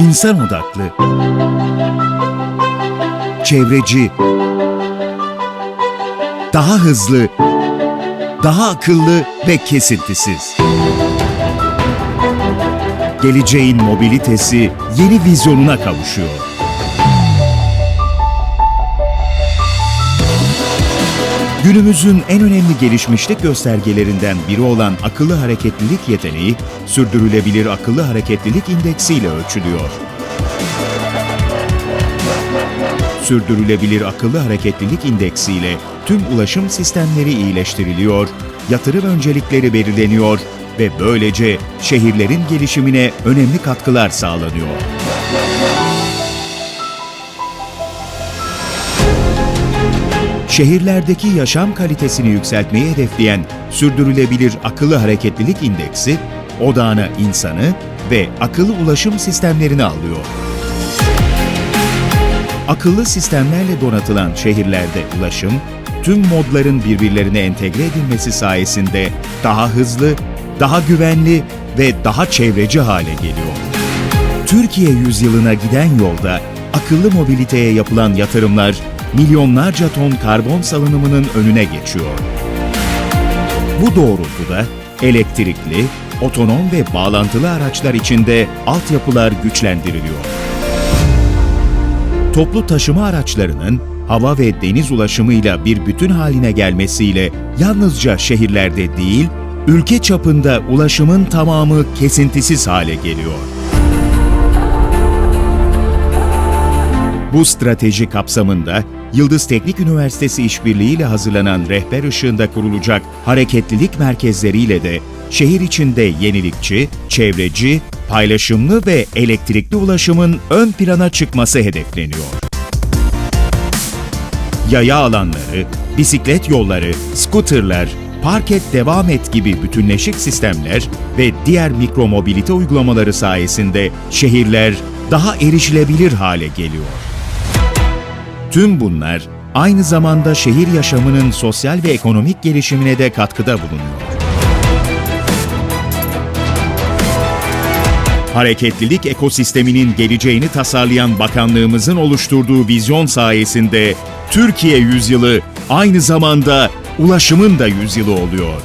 insan odaklı, çevreci, daha hızlı, daha akıllı ve kesintisiz. Geleceğin mobilitesi yeni vizyonuna kavuşuyor. Günümüzün en önemli gelişmişlik göstergelerinden biri olan akıllı hareketlilik yeteneği, sürdürülebilir akıllı hareketlilik indeksiyle ölçülüyor. Sürdürülebilir akıllı hareketlilik indeksiyle tüm ulaşım sistemleri iyileştiriliyor, yatırım öncelikleri belirleniyor ve böylece şehirlerin gelişimine önemli katkılar sağlanıyor. Şehirlerdeki yaşam kalitesini yükseltmeyi hedefleyen Sürdürülebilir Akıllı Hareketlilik İndeksi, odağına insanı ve akıllı ulaşım sistemlerini alıyor. Akıllı sistemlerle donatılan şehirlerde ulaşım, tüm modların birbirlerine entegre edilmesi sayesinde daha hızlı, daha güvenli ve daha çevreci hale geliyor. Türkiye yüzyılına giden yolda akıllı mobiliteye yapılan yatırımlar milyonlarca ton karbon salınımının önüne geçiyor. Bu doğrultuda elektrikli, otonom ve bağlantılı araçlar içinde altyapılar güçlendiriliyor. Toplu taşıma araçlarının hava ve deniz ulaşımıyla bir bütün haline gelmesiyle yalnızca şehirlerde değil, ülke çapında ulaşımın tamamı kesintisiz hale geliyor. Bu strateji kapsamında Yıldız Teknik Üniversitesi işbirliğiyle hazırlanan rehber ışığında kurulacak hareketlilik merkezleriyle de şehir içinde yenilikçi, çevreci, paylaşımlı ve elektrikli ulaşımın ön plana çıkması hedefleniyor. Yaya alanları, bisiklet yolları, skuterler, park et devam et gibi bütünleşik sistemler ve diğer mikromobilite uygulamaları sayesinde şehirler daha erişilebilir hale geliyor. Tüm bunlar aynı zamanda şehir yaşamının sosyal ve ekonomik gelişimine de katkıda bulunuyor. Hareketlilik ekosisteminin geleceğini tasarlayan bakanlığımızın oluşturduğu vizyon sayesinde Türkiye yüzyılı aynı zamanda ulaşımın da yüzyılı oluyor.